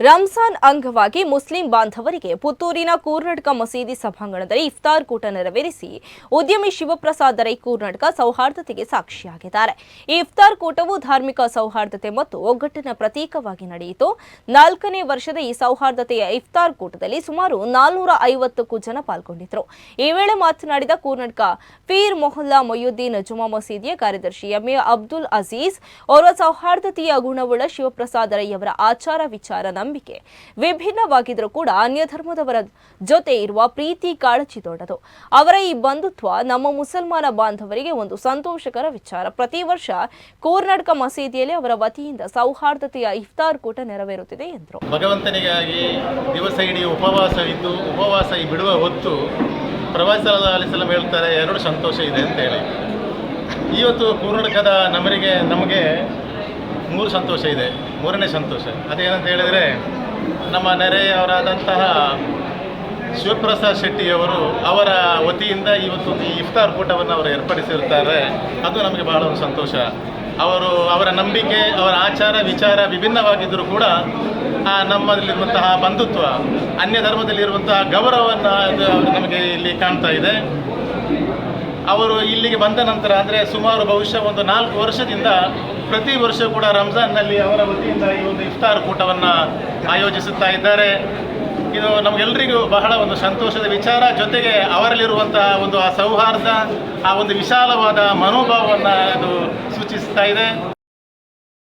ರಂಜಾನ್ ಅಂಗವಾಗಿ ಮುಸ್ಲಿಂ ಬಾಂಧವರಿಗೆ ಪುತ್ತೂರಿನ ಕೂರ್ನಾಟಕ ಮಸೀದಿ ಸಭಾಂಗಣದಲ್ಲಿ ಇಫ್ತಾರ್ ಕೂಟ ನೆರವೇರಿಸಿ ಉದ್ಯಮಿ ಶಿವಪ್ರಸಾದ್ ರೈ ಕೂರ್ನಾಟಕ ಸೌಹಾರ್ದತೆಗೆ ಸಾಕ್ಷಿಯಾಗಿದ್ದಾರೆ. ಈ ಇಫ್ತಾರ್ ಕೂಟವು ಧಾರ್ಮಿಕ ಸೌಹಾರ್ದತೆ ಮತ್ತು ಒಗ್ಗಟ್ಟಿನ ಪ್ರತೀಕವಾಗಿ ನಡೆಯಿತು. ನಾಲ್ಕನೇ ವರ್ಷದ ಈ ಸೌಹಾರ್ದತೆಯ ಇಫ್ತಾರ್ ಕೂಟದಲ್ಲಿ ಸುಮಾರು ನಾಲ್ನೂರ ಐವತ್ತಕ್ಕೂ ಜನ ಪಾಲ್ಗೊಂಡಿದ್ದರು. ಈ ವೇಳೆ ಮಾತನಾಡಿದ ಕೂರ್ನಾಟಕ ಪೀರ್ ಮೊಹಲ್ಲಾ ಮೊಯ್ಯುದ್ದೀನ್ ಜುಮಾ ಮಸೀದಿಯ ಕಾರ್ಯದರ್ಶಿ ಎಂಎ ಅಬ್ದುಲ್ ಅಜೀಜ್ ಓರ್ವ ಸೌಹಾರ್ದತೆಯ ಗುಣವುಳ್ಳ ಶಿವಪ್ರಸಾದ್ ರೈ ಅವರ ಆಚಾರ ವಿಚಾರ ನಂಬಿಕೆ. ವಿಭಿನ್ನವಾಗಿದ್ರೂ ಕೂಡ ಅನ್ಯ ಧರ್ಮದವರ ಜೊತೆ ಇರುವ ಪ್ರೀತಿ ಕಾಳಜಿ ದೊಡ್ಡದು ಅವರ ಈ ಬಂಧುತ್ವ ನಮ್ಮ ಮುಸಲ್ಮಾನ ಬಾಂಧವರಿಗೆ ಒಂದು ಸಂತೋಷಕರ ವಿಚಾರ. ಪ್ರತಿ ವರ್ಷ ಕರ್ನಾಟಕ ಮಸೀದಿಯಲ್ಲಿ ಅವರ ವತಿಯಿಂದ ಸೌಹಾರ್ದತೆಯ ಇಫ್ತಾರ್ ಕೂಟ ನೆರವೇರುತ್ತಿದೆ ಎಂದರು. ಭಗವಂತನಿಗಾಗಿ ದಿವಸ ಇಡೀ ಉಪವಾಸವಿದ್ದು ಉಪವಾಸ ಬಿಡುವ ಹೊತ್ತು ಪ್ರವಾಸ ಆಲಿಸಲು ಹೇಳ್ತಾರೆ, ಎರಡು ಸಂತೋಷ ಇದೆ ಅಂತ ಹೇಳಿ. ಇವತ್ತು ಕರ್ನಾಟಕದ ನಮರಿಗೆ, ನಮಗೆ ಮೂರು ಸಂತೋಷ ಇದೆ. ಮೂರನೇ ಸಂತೋಷ. ಅದೇನಂತ ಹೇಳಿದರೆ, ನಮ್ಮ ನೆರೆಯವರಾದಂತಹ ಶಿವಪ್ರಸಾದ್ ಶೆಟ್ಟಿಯವರು ಅವರ ವತಿಯಿಂದ ಇವತ್ತು ಈ ಇಫ್ತಾರ್ ಕೂಟವನ್ನು ಅವರು ಏರ್ಪಡಿಸಿರ್ತಾರೆ ಅದು ನಮಗೆ ಬಹಳ ಒಂದು ಸಂತೋಷ. ಅವರು ಅವರ ನಂಬಿಕೆ, ಅವರ ಆಚಾರ, ವಿಚಾರ ವಿಭಿನ್ನವಾಗಿದ್ದರೂ ಕೂಡ ಆ ನಮ್ಮಲ್ಲಿರುವಂತಹ ಬಂಧುತ್ವ, ಅನ್ಯ ಧರ್ಮದಲ್ಲಿರುವಂತಹ ಗೌರವವನ್ನು ಅದು ನಮಗೆ ಇಲ್ಲಿ ಕಾಣ್ತಾ ಇದೆ. ಅವರು ಇಲ್ಲಿಗೆ ಬಂದ ನಂತರ ಅಂದರೆ ಸುಮಾರು ಬಹುಶಃ ಒಂದು ನಾಲ್ಕು ವರ್ಷದಿಂದ ಪ್ರತಿ ವರ್ಷ ಕೂಡ ರಂಜಾನ್ನಲ್ಲಿ ಅವರ ವತಿಯಿಂದ ಈ ಒಂದು ಇಫ್ತಾರ್ ಕೂಟವನ್ನು ಆಯೋಜಿಸುತ್ತಾ ಇದ್ದಾರೆ. ಇದು ನಮಗೆಲ್ಲರಿಗೂ ಬಹಳ ಒಂದು ಸಂತೋಷದ ವಿಚಾರ. ಜೊತೆಗೆ ಅವರಲ್ಲಿರುವಂತಹ ಒಂದು ಆ ಸೌಹಾರ್ದ, ಆ ಒಂದು ವಿಶಾಲವಾದ ಮನೋಭಾವವನ್ನು ಅದು ಸೂಚಿಸ್ತಾ ಇದೆ.